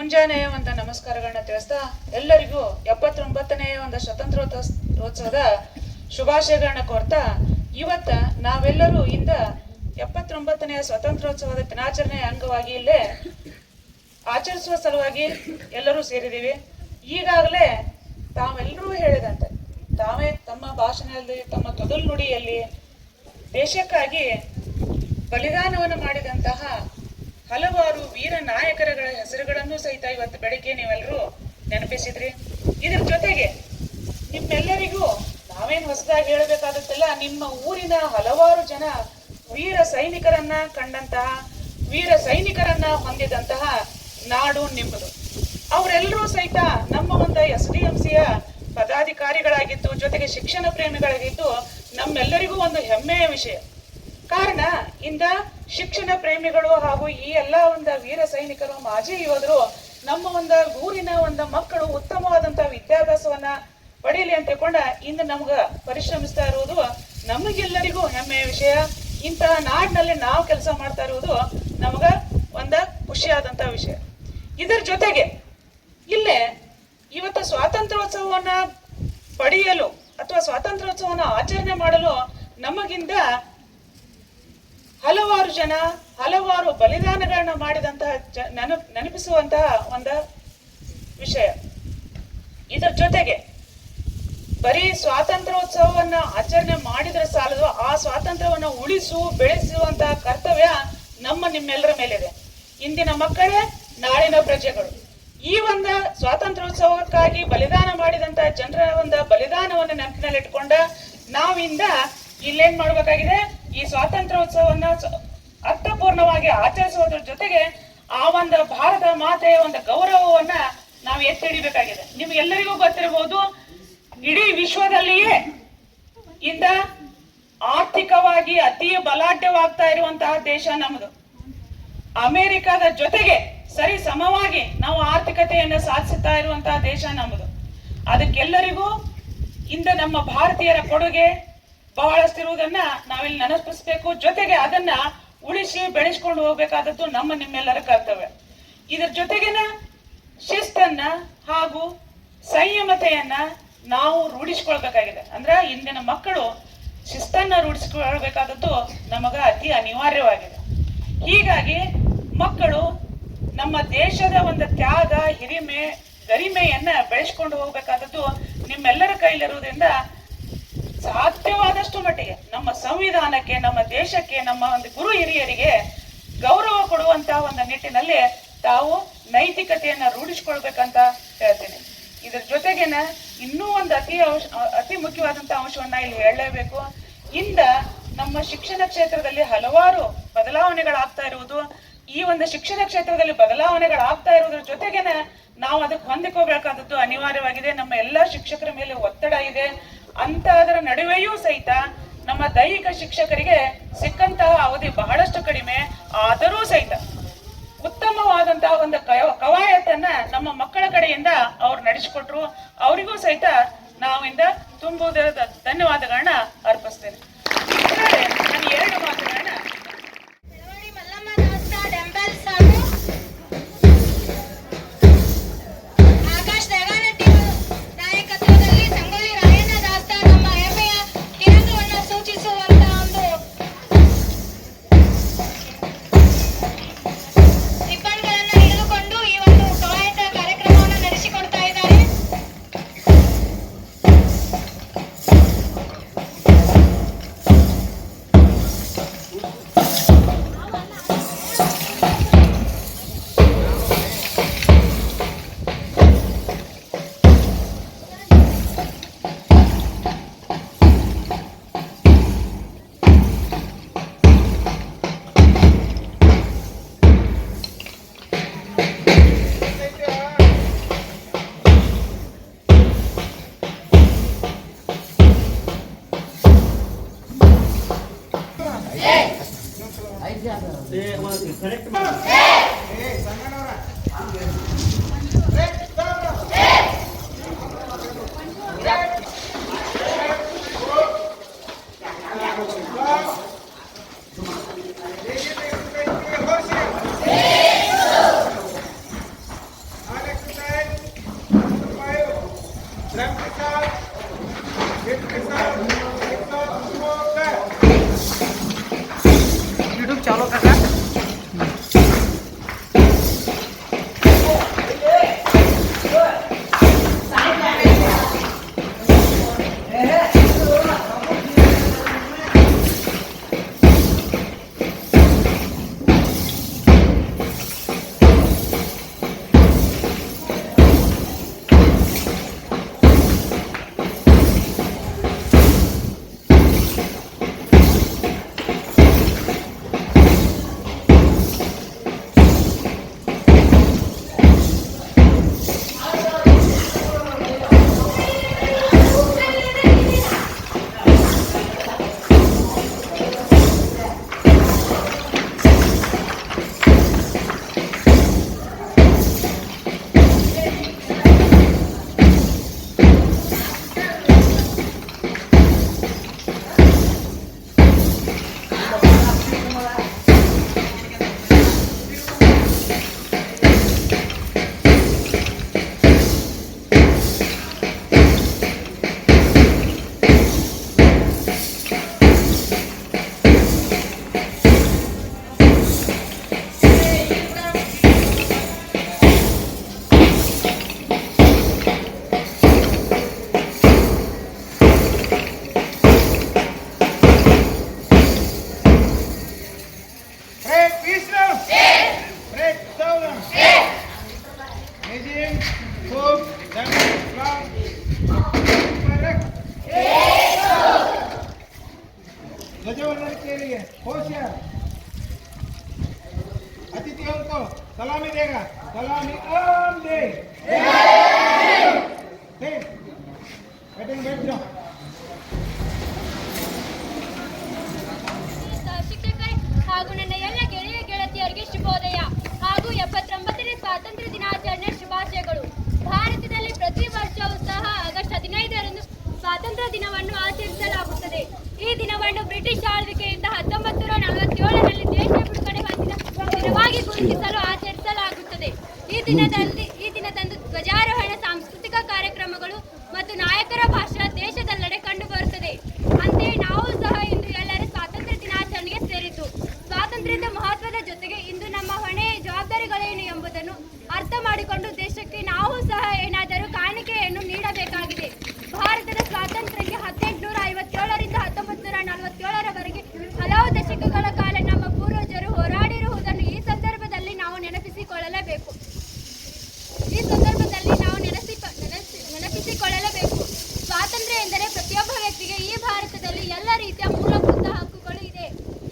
ಮುಂಜಾನೆ ಒಂದು ನಮಸ್ಕಾರಗಳನ್ನ ತಿಳಿಸ್ತಾ ಎಲ್ಲರಿಗೂ ಎಪ್ಪತ್ತೊಂಬತ್ತನೇ ಒಂದು ಸ್ವತಂತ್ರೋತ್ಸವದ ಶುಭಾಶಯಗಳನ್ನ ಕೋರ್ತಾ, ಇವತ್ತ ನಾವೆಲ್ಲರೂ ಇಂದ ಎಪ್ಪತ್ತೊಂಬತ್ತನೆಯ ಸ್ವತಂತ್ರೋತ್ಸವದ ದಿನಾಚರಣೆಯ ಅಂಗವಾಗಿ ಇಲ್ಲೇ ಆಚರಿಸುವ ಸಲುವಾಗಿ ಎಲ್ಲರೂ ಸೇರಿದ್ದೀವಿ. ಈಗಾಗಲೇ ತಾವೆಲ್ಲರೂ ಹೇಳಿದಂತೆ, ತಾವೇ ತಮ್ಮ ಭಾಷಣದಲ್ಲಿ, ತಮ್ಮ ತೊದಲು ನುಡಿಯಲ್ಲಿ ದೇಶಕ್ಕಾಗಿ ಬಲಿದಾನವನ್ನು ಮಾಡಿದಂತಹ ಹಲವಾರು ವೀರ ನಾಯಕರಗಳ ಹೆಸರುಗಳನ್ನು ಸಹಿತ ಇವತ್ತು ಬೆಳಗ್ಗೆ ನೀವೆಲ್ಲರೂ ನೆನಪಿಸಿದ್ರಿ. ಇದ್ರ ಜೊತೆಗೆ ನಿಮ್ಮೆಲ್ಲರಿಗೂ ನಾವೇನು ಹೊಸದಾಗಿ ಹೇಳಬೇಕಾಗುತ್ತಲ್ಲ, ನಿಮ್ಮ ಊರಿನ ಹಲವಾರು ಜನ ವೀರ ಸೈನಿಕರನ್ನ ಕಂಡಂತಹ, ವೀರ ಸೈನಿಕರನ್ನ ಹೊಂದಿದಂತಹ ನಾಡು ನಿಮ್ಮದು. ಅವರೆಲ್ಲರೂ ಸಹಿತ ನಮ್ಮ ಒಂದು ಎಸ್ ಡಿ ಎಂ ಸಿಯ ಪದಾಧಿಕಾರಿಗಳಾಗಿದ್ದು, ಜೊತೆಗೆ ಶಿಕ್ಷಣ ಪ್ರೇಮಿಗಳಾಗಿದ್ದು, ನಮ್ಮೆಲ್ಲರಿಗೂ ಒಂದು ಹೆಮ್ಮೆಯ ವಿಷಯ. ಕಾರಣ, ಇಂದ ಶಿಕ್ಷಣ ಪ್ರೇಮಿಗಳು ಹಾಗೂ ಈ ಎಲ್ಲ ಒಂದು ವೀರ ಸೈನಿಕರು ಮಾಜಿ ಯೋಧರು ನಮ್ಮ ಒಂದು ಊರಿನ ಒಂದು ಮಕ್ಕಳು ಉತ್ತಮವಾದಂತಹ ವಿದ್ಯಾಭ್ಯಾಸವನ್ನ ಪಡೀಲಿ ಅಂತ ತಿಳ್ಕೊಂಡ ಇಂದು ನಮ್ಗ ಪರಿಶ್ರಮಿಸ್ತಾ ಇರುವುದು ನಮಗೆಲ್ಲರಿಗೂ ಹೆಮ್ಮೆಯ ವಿಷಯ. ಇಂತಹ ನಾಡಿನಲ್ಲಿ ನಾವು ಕೆಲಸ ಮಾಡ್ತಾ ಇರುವುದು ನಮಗ ಒಂದ ಖುಷಿಯಾದಂತಹ ವಿಷಯ. ಇದರ ಜೊತೆಗೆ ಇಲ್ಲೇ ಇವತ್ತು ಸ್ವಾತಂತ್ರ್ಯೋತ್ಸವವನ್ನ ಪಡೆಯಲು ಅಥವಾ ಸ್ವಾತಂತ್ರ್ಯೋತ್ಸವನ ಆಚರಣೆ ಮಾಡಲು ನಮಗಿಂದ ಹಲವಾರು ಜನ, ಹಲವಾರು ಬಲಿದಾನಗಳನ್ನ ಮಾಡಿದಂತಹ ಜ ನೆನ ನೆನಪಿಸುವಂತಹ ಒಂದು ವಿಷಯ. ಇದರ ಜೊತೆಗೆ ಬರೀ ಸ್ವಾತಂತ್ರ್ಯೋತ್ಸವವನ್ನ ಆಚರಣೆ ಮಾಡಿದ್ರೆ ಸಾಲದು, ಆ ಸ್ವಾತಂತ್ರ್ಯವನ್ನ ಉಳಿಸು ಬೆಳೆಸುವಂತಹ ಕರ್ತವ್ಯ ನಮ್ಮ ನಿಮ್ಮೆಲ್ಲರ ಮೇಲಿದೆ. ಇಂದಿನ ಮಕ್ಕಳೇ, ನಾಳಿನ ಪ್ರಜೆಗಳು. ಈ ಒಂದು ಸ್ವಾತಂತ್ರ್ಯೋತ್ಸವಕ್ಕಾಗಿ ಬಲಿದಾನ ಮಾಡಿದಂತ ಜನರ ಒಂದು ಬಲಿದಾನವನ್ನು ನೆನಪಿನಲ್ಲಿಟ್ಕೊಂಡ ನಾವಿಂದ ಇಲ್ಲೇನ್ ಮಾಡ್ಬೇಕಾಗಿದೆ? ಈ ಸ್ವಾತಂತ್ರ್ಯೋತ್ಸವವನ್ನ ಸ- ಅರ್ಥಪೂರ್ಣವಾಗಿ ಆಚರಿಸುವುದ್ರ ಜೊತೆಗೆ ಆ ಒಂದು ಭಾರತ ಮಾತೆಯ ಒಂದು ಗೌರವವನ್ನ ನಾವು ಎತ್ತಿ ಹಿಡಿಬೇಕಾಗಿದೆ. ನಿಮ್ಗೆಲ್ಲರಿಗೂ ಗೊತ್ತಿರಬಹುದು ಇಡೀ ವಿಶ್ವದಲ್ಲಿಯೇ ಇಂದ ಆರ್ಥಿಕವಾಗಿ ಅತಿ ಬಲಾಢ್ಯವಾಗ್ತಾ ಇರುವಂತಹ ದೇಶ ನಮ್ಮದು ಅಮೆರಿಕದ ಜೊತೆಗೆ ಸರಿ ಸಮವಾಗಿ ನಾವು ಆರ್ಥಿಕತೆಯನ್ನು ಸಾಧಿಸುತ್ತಾ ಇರುವಂತಹ ದೇಶ ನಮ್ಮದು ಅದಕ್ಕೆಲ್ಲರಿಗೂ ಇಂದ ನಮ್ಮ ಭಾರತೀಯರ ಕೊಡುಗೆ ಬಹಳಷ್ಟಿರುವುದನ್ನ ನಾವಿಲ್ಲಿ ನೆನಪಿಸಬೇಕು. ಜೊತೆಗೆ ಅದನ್ನ ಉಳಿಸಿ ಬೆಳೆಸ್ಕೊಂಡು ಹೋಗ್ಬೇಕಾದದ್ದು ನಮ್ಮ ನಿಮ್ಮೆಲ್ಲರ ಕರ್ತವ್ಯ. ಇದರ ಜೊತೆಗಿನ ಶಿಸ್ತನ್ನ ಹಾಗೂ ಸಂಯಮತೆಯನ್ನ ನಾವು ರೂಢಿಸ್ಕೊಳ್ಬೇಕಾಗಿದೆ. ಅಂದ್ರೆ ಇಂದಿನ ಮಕ್ಕಳು ಶಿಸ್ತನ್ನ ರೂಢಿಸ್ಕೊಳ್ಬೇಕಾದದ್ದು ನಮಗ ಅತಿ ಅನಿವಾರ್ಯವಾಗಿದೆ. ಹೀಗಾಗಿ ಮಕ್ಕಳು ನಮ್ಮ ದೇಶದ ಒಂದು ತ್ಯಾಗ, ಹಿರಿಮೆ, ಗರಿಮೆಯನ್ನ ಬೆಳೆಸ್ಕೊಂಡು ಹೋಗ್ಬೇಕಾದದ್ದು ನಿಮ್ಮೆಲ್ಲರ ಕೈಲಿರುವುದರಿಂದ ಸಾಧ್ಯವಾದಷ್ಟು ಮಟ್ಟಿಗೆ ನಮ್ಮ ಸಂವಿಧಾನಕ್ಕೆ, ನಮ್ಮ ದೇಶಕ್ಕೆ, ನಮ್ಮ ಒಂದು ಗುರು ಹಿರಿಯರಿಗೆ ಗೌರವ ಕೊಡುವಂತಹ ಒಂದು ನಿಟ್ಟಿನಲ್ಲಿ ತಾವು ನೈತಿಕತೆಯನ್ನ ರೂಢಿಸ್ಕೊಳ್ಬೇಕಂತ ಹೇಳ್ತೀನಿ. ಇದ್ರ ಜೊತೆಗೇನ ಇನ್ನೂ ಒಂದು ಅತಿ ಅಂಶ ಅತಿ ಮುಖ್ಯವಾದಂತಹ ಅಂಶವನ್ನ ಇಲ್ಲಿ ಹೇಳಲೇಬೇಕು. ಇಂದ ನಮ್ಮ ಶಿಕ್ಷಣ ಕ್ಷೇತ್ರದಲ್ಲಿ ಹಲವಾರು ಬದಲಾವಣೆಗಳಾಗ್ತಾ ಇರುವುದು, ಈ ಒಂದು ಶಿಕ್ಷಣ ಕ್ಷೇತ್ರದಲ್ಲಿ ಬದಲಾವಣೆಗಳಾಗ್ತಾ ಇರುವುದ್ರ ಜೊತೆಗೇನೆ ನಾವು ಅದಕ್ಕೆ ಹೊಂದಿಕೋಬೇಕಾದದ್ದು ಅನಿವಾರ್ಯವಾಗಿದೆ. ನಮ್ಮ ಎಲ್ಲಾ ಶಿಕ್ಷಕರ ಮೇಲೆ ಒತ್ತಡ ಇದೆ. ಅಂತ ಅದರ ನಡುವೆಯೂ ಸಹಿತ ನಮ್ಮ ದೈಹಿಕ ಶಿಕ್ಷಕರಿಗೆ ಸಿಕ್ಕಂತಹ ಅವಧಿ ಬಹಳಷ್ಟು ಕಡಿಮೆ ಆದರೂ ಸಹಿತ ಉತ್ತಮವಾದಂತಹ ಒಂದು ಕವ- ಕವಾಯತನ್ನ ನಮ್ಮ ಮಕ್ಕಳ ಕಡೆಯಿಂದ ಅವ್ರು ನಡೆಸಿಕೊಟ್ರು. ಅವರಿಗೂ ಸಹಿತ ನಾವಿಂದ ತುಂಬುವುದರ ಧನ್ಯವಾದಗಳನ್ನ ಅರ್ಪಿಸ್ತೇನೆ. ನಾನು ಎರಡು ಮಾತುಗಳನ್ನ Say one thing. Correct? Correct. ध्वजवंदन के लिए होशियार अतिथियों को सलामी देगा सलामी आम दे दे। बैठेंगे बैठ जाओ ಶಿಕ್ಷಕರೇ ಹಾಗೂ ನನ್ನ ಎಲ್ಲ ಗೆಳೆಯ ಗೆಳತಿಯರಿಗೆ ಶುಭೋದಯ ಹಾಗೂ ಎಪ್ಪತ್ತೊಂಬತ್ತನೇ ಸ್ವಾತಂತ್ರ್ಯ ದಿನಾಚರಣೆ ಬ್ರಿಟಿಷ್ ಆಳ್ವಿಕೆಯಿಂದ ಹತ್ತೊಂಬತ್ತು ನೂರ ನಲವತ್ತೇಳರಲ್ಲಿ ದೇಶ ಬಿಡುಗಡೆ ಹೊಂದಿದ ದಿನವಾಗಿ ಗುರುತಿಸಲು ಆಚರಿಸಲಾಗುತ್ತದೆ. ಈ ದಿನದಲ್ಲಿ ಈ ದಿನದಂದು ಧ್ವಜಾರೋಹಣ ಸಾಂಸ್ಕೃತಿಕ ಕಾರ್ಯಕ್ರಮಗಳು ಮತ್ತು ನಾಯಕರ ಭಾಷಣ ದೇಶದೆಲ್ಲೆಡೆ ಕಂಡುಬರುತ್ತದೆ ಅಂತೆಯೇ ನಾವು ಸಹ ಇಂದು ಎಲ್ಲರೂ ಸ್ವಾತಂತ್ರ್ಯ ದಿನಾಚರಣೆಗೆ ಸೇರಿದ್ದು ಸ್ವಾತಂತ್ರ್ಯದ ಮಹತ್ವದ ಜೊತೆಗೆ ಇಂದು ನಮ್ಮ ಹೊಣೆ ಜವಾಬ್ದಾರಿಗಳೇನು ಎಂಬುದನ್ನು ಅರ್ಥ ಮಾಡಿಕೊಂಡು ದೇಶಕ್ಕೆ ನಾವು ಸಹ ಏನಾದರೂ ಕಾಣಿಕೆಯನ್ನು ನೀಡಬೇಕಾಗಿದೆ ಭಾರತದ ಸ್ವಾತಂತ್ರ್ಯಕ್ಕೆ ಹದಿನೆಂಟುನೂರ ಐವತ್ತೇಳರಿಂದ ಹತ್ತೊಂಬತ್ತು ನೂರ ನಲವತ್ತೇಳರವರೆಗೆ ಹಲವು ದಶಕಗಳ ಕಾಲ ನಮ್ಮ ಪೂರ್ವಜರು ಹೋರಾಡಿರುವುದನ್ನು ಈ ಸಂದರ್ಭದಲ್ಲಿ ನಾವು ನೆನಪಿಸಿಕೊಳ್ಳಲೇಬೇಕು ಈ ಸಂದರ್ಭದಲ್ಲಿ ನಾವು ನೆನೆಸಿ ನೆನೆಸಿ- ನೆನಪಿಸಿಕೊಳ್ಳಲೇಬೇಕು ಸ್ವಾತಂತ್ರ್ಯ ಎಂದರೆ ಪ್ರತಿಯೊಬ್ಬ ವ್ಯಕ್ತಿಗೆ ಈ ಭಾರತದಲ್ಲಿ ಎಲ್ಲ ರೀತಿಯ ಮೂಲಭೂತ ಹಕ್ಕುಗಳು ಇದೆ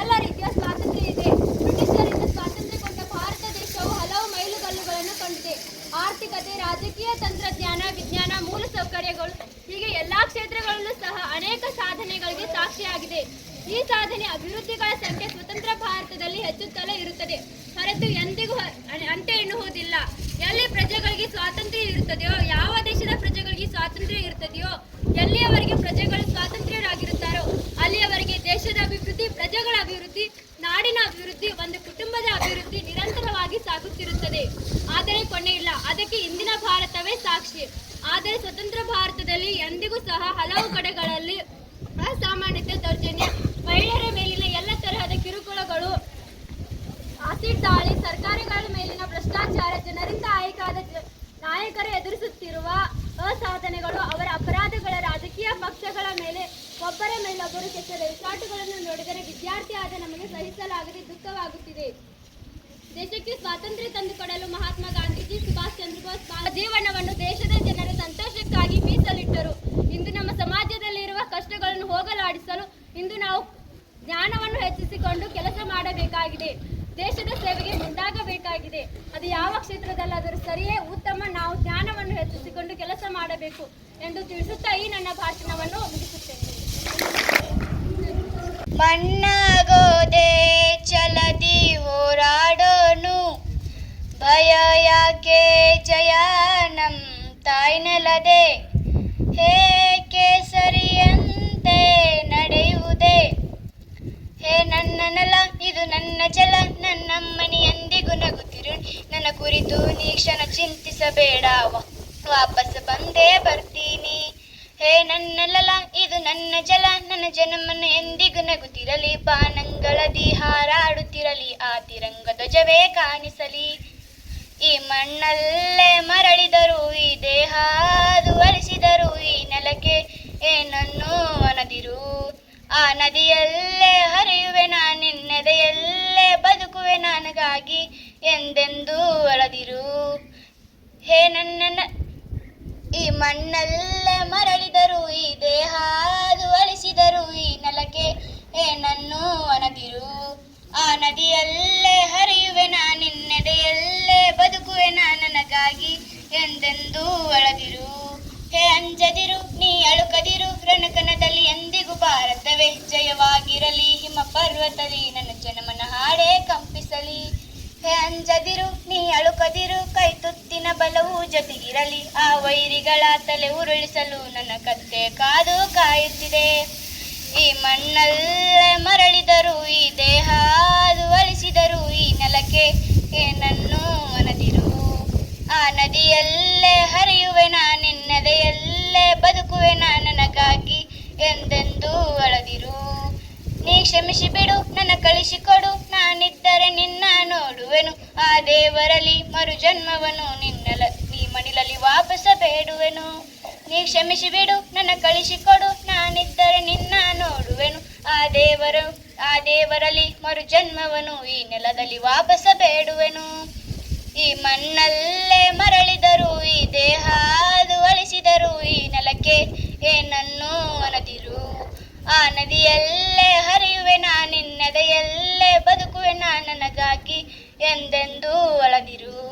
ಎಲ್ಲ ರೀತಿಯ ಸ್ವಾತಂತ್ರ್ಯ ಇದೆ ಬ್ರಿಟಿಷರಿಂದ ಸ್ವಾತಂತ್ರ್ಯಗೊಂಡ ಭಾರತ ದೇಶವು ಹಲವು ಮೈಲುಗಲ್ಲುಗಳನ್ನು ಕಂಡಿದೆ ಆರ್ಥಿಕತೆ ರಾಜಕೀಯ ತಂತ್ರಜ್ಞಾನ ವಿಜ್ಞಾನ ಮೂಲಸೌಕರ್ಯಗಳು ಹೀಗೆ ಎಲ್ಲಾ ಕ್ಷೇತ್ರಗಳಲ್ಲೂ ಸಹ ಅನೇಕ ಸಾಧನೆಗಳಿಗೆ ಸಾಕ್ಷಿಯಾಗಿದೆ ಈ ಸಾಧನೆ ಅಭಿವೃದ್ಧಿಗಳ ಸಂಖ್ಯೆ ಸ್ವತಂತ್ರ ಭಾರತದಲ್ಲಿ ಹೆಚ್ಚುತ್ತಲೇ ಇರುತ್ತದೆ. ಹೊರತು ಎಂದಿಗೂ ಅಂತೆ ಎನ್ನುವುದಿಲ್ಲ. ಎಲ್ಲಿ ಪ್ರಜೆಗಳಿಗೆ ಸ್ವಾತಂತ್ರ್ಯ ಇರುತ್ತದೆಯೋ, ಯಾವ ದೇಶದ ಪ್ರಜೆಗಳಿಗೆ ಸ್ವಾತಂತ್ರ್ಯ ಇರುತ್ತದೆಯೋ, ಎಲ್ಲಿಯವರೆಗೆ ಪ್ರಜೆಗಳು ಸ್ವಾತಂತ್ರ್ಯರಾಗಿರುತ್ತಾರೋ, ಅಲ್ಲಿಯವರೆಗೆ ದೇಶದ ಅಭಿವೃದ್ಧಿ, ಪ್ರಜೆಗಳ ಅಭಿವೃದ್ಧಿ, ನಾಡಿನ ಅಭಿವೃದ್ಧಿ, ಒಂದು ಕುಟುಂಬದ ಅಭಿವೃದ್ಧಿ ನಿರಂತರವಾಗಿ ಸಾಗುತ್ತಿರುತ್ತದೆ. ಆದರೆ ಕೊನೆ ಇಲ್ಲ. ಅದಕ್ಕೆ ಇಂದಿನ ಭಾರತವೇ ಸಾಕ್ಷಿ. ಆದರೆ ಸ್ವತಂತ್ರ ಭಾರತದಲ್ಲಿ ಎಂದಿಗೂ ಸಹ ಹಲವು ಕಡೆಗಳಲ್ಲಿ ಅಸಾಮಾನ್ಯತೆ ದೌರ್ಜನ್ಯ, ಮಹಿಳೆಯರ ಮೇಲಿನ ಎಲ್ಲ ತರಹದ ಕಿರುಕುಳಗಳು ಆಸಿಡ್ ದಾಳಿ ಸರ್ಕಾರಗಳ ಮೇಲಿನ ಭ್ರಷ್ಟಾಚಾರ ಜನರಿಂದ ಆಯ್ಕಾದ ನಾಯಕರು ಎದುರಿಸುತ್ತಿರುವ ಅಸಾಧನೆಗಳು ಅವರ ಅಪರಾಧಗಳ ರಾಜಕೀಯ ಪಕ್ಷಗಳ ಮೇಲೆ ಒಬ್ಬರ ಮೇಲೊಬ್ಬರು ಕೆಟ್ಟ ರೆಸಾರ್ಟ್ಗಳನ್ನು ನೋಡಿದರೆ ವಿದ್ಯಾರ್ಥಿ ಆದ ನಮಗೆ ಸಹಿಸಲಾಗದೆ ದುಃಖವಾಗುತ್ತಿದೆ. ದೇಶಕ್ಕೆ ಸ್ವಾತಂತ್ರ್ಯ ತಂದುಕೊಡಲು ಮಹಾತ್ಮ ಗಾಂಧೀಜಿ ಸುಭಾಷ್ ಚಂದ್ರ ಬೋಸ್ ಜೀವನವನ್ನು ದೇಶದ ಜನರ ಸಂತೋಷಕ್ಕಾಗಿ ಮೀಸಲಿಟ್ಟರು ಇಂದು ನಮ್ಮ ಸಮಾಜದಲ್ಲಿರುವ ಕಷ್ಟಗಳನ್ನು ಹೋಗಲಾಡಿಸಲು ಇಂದು ನಾವು ಜ್ಞಾನವನ್ನು ಹೆಚ್ಚಿಸಿಕೊಂಡು ಕೆಲಸ ಮಾಡಬೇಕಾಗಿದೆ. ದೇಶದ ಸೇವೆಗೆ ಮುಂದಾಗಬೇಕಾಗಿದೆ. ಅದು ಯಾವ ಕ್ಷೇತ್ರದಲ್ಲಾದರೂ ಸರಿಯೇ ಉತ್ತಮ ನಾವು ಜ್ಞಾನವನ್ನು ಹೆಚ್ಚಿಸಿಕೊಂಡು ಕೆಲಸ ಮಾಡಬೇಕು ಎಂದು ತಿಳಿಸುತ್ತಾ ಈ ನನ್ನ ಭಾಷಣವನ್ನು ಮುಗಿಸುತ್ತೇನೆ. ಮಣ್ಣಾಗೋದೆ ಚಲದಿ ಹೋರಾಡೋನು. ಭಯ ಯಾಕೆ ಜಯ ನಮ್ ತಾಯ್ನೆಲದೆ? ಹೇ ಕೇಸರಿಯಂತೆ ಹೇ ನನ್ನ ನಲ, ಇದು ನನ್ನ ಜಲ ನನ್ನಮ್ಮನಿ ಎಂದಿಗೂ ನಗುತ್ತಿರು. ನನ್ನ ಕುರಿತು ನೀ ಕ್ಷಣ ಚಿಂತಿಸಬೇಡ. ವಾಪಸ್ ಬಂದೇ ಬರ್ತೀನಿ. ಹೇ ನನ್ನಲಲ ಇದು ನನ್ನ ಜಲ ನನ್ನ ಜನಮನ ಎಂದಿಗೂ ನಗುತ್ತಿರಲಿ. ಬಾನಂಗಳದಿ ಹಾರಾಡುತ್ತಿರಲಿ ಆ ತಿರಂಗ ಧ್ವಜವೇ ಕಾಣಿಸಲಿ. ಈ ಮಣ್ಣಲ್ಲೇ ಮರಳಿದರು, ಈ ದೇಹ ಅದು ಈ ನೆಲಕ್ಕೆ ಏನನ್ನೂ ಅನದಿರು ಆ ನದಿಯಲ್ಲೇ ಹರಿಯುವೆ ನಿನ್ನೆದೆಯಲ್ಲೇ ಬದುಕುವೆ ನನಗಾಗಿ ಎಂದೆಂದೂ ಅಳದಿರು. ಹೇ ನನ್ನ ಈ ಮಣ್ಣಲ್ಲೇ ಮರಳಿದರು, ಈ ದೇಹ ಅದು ಅಳಿಸಿದರು, ಈ ನೆಲಕ್ಕೆ ಏನನ್ನು ಅನದಿರು ಆ ನದಿಯಲ್ಲೇ ಹರಿಯುವೆ ನಿನ್ನೆದೆಯಲ್ಲೇ ಬದುಕುವೆ ನನಗಾಗಿ ಎಂದೆಂದೂ ಅಳದಿರು. ಹೇ ಅಂಜದಿರು, ನೀ ಅಳುಕದಿರು ರಣಕನದಲ್ಲಿ ಎಂದಿಗೂ ಭಾರತವೇ ಜಯವಾಗಿರಲಿ ಹಿಮ ಪರ್ವತಲಿ ನನ್ನ ಜನಮನ ಹಾಡೇ ಕಂಪಿಸಲಿ. ಹೇ ಅಂಜದಿರು, ನೀ ಅಳುಕದಿರು, ಕೈ ತುತ್ತಿನ ಬಲವು ಜೊತೆಗಿರಲಿ. ಆ ವೈರಿಗಳ ತಲೆ ಉರುಳಿಸಲು ನನ್ನ ಕತ್ತೆ ಕಾದು ಕಾಯುತ್ತಿದೆ. ಈ ಮಣ್ಣಲ್ಲೇ ಮರಳಿದರು, ಈ ದೇಹ ಅಳಿಸಿದರು, ಈ ನೆಲಕ್ಕೆ ಏನನ್ನು ಮನದಿರು. ಆ ನದಿಯಲ್ಲೇ ಹರಿಯುವೆ ನಿನ್ನೆದೆಯಲ್ಲೇ ಬದುಕುವೆ ನನಗಾಗಿ ಅಳದಿರು ನೀ ಕ್ಷಮಿಸಿ ಬಿಡು, ನನ್ನ ಕಳಿಸಿಕೊಡು. ನಾನಿದ್ದರೆ ನಿನ್ನ ನೋಡುವೆನು. ಆ ದೇವರಲ್ಲಿ ಮರು ಜನ್ಮವನು ನಿನ್ನಲ, ನೀ ಮಣಿಲಲ್ಲಿ ವಾಪಸ ಬೇಡುವೆನು. ನೀ ಕ್ಷಮಿಸಿ ಬಿಡು, ನನ್ನ ಕಳಿಸಿಕೊಡು. ನಾನಿದ್ದರೆ ನಿನ್ನ ನೋಡುವೆನು. ಆ ದೇವರು, ಆ ದೇವರಲ್ಲಿ ಮರು ಜನ್ಮವನು ಈ ನೆಲದಲ್ಲಿ ವಾಪಸ ಬೇಡುವೆನು. ಈ ಮಣ್ಣಲ್ಲೇ ಮರಳಿದರು, ಈ ದೇಹ ಅಳಿಸಿದರು. ಈ ನೆಲಕ್ಕೆ ಏನನ್ನು ಅನದಿರು. ನದಿಯಲ್ಲೇ ಹರಿಯುವೆ ನಿನ್ನೆದೆಯಲ್ಲೇ ಬದುಕುವೆ ನನಗಾಗಿ ಎಂದೆಂದೂ ಅಳದಿರು.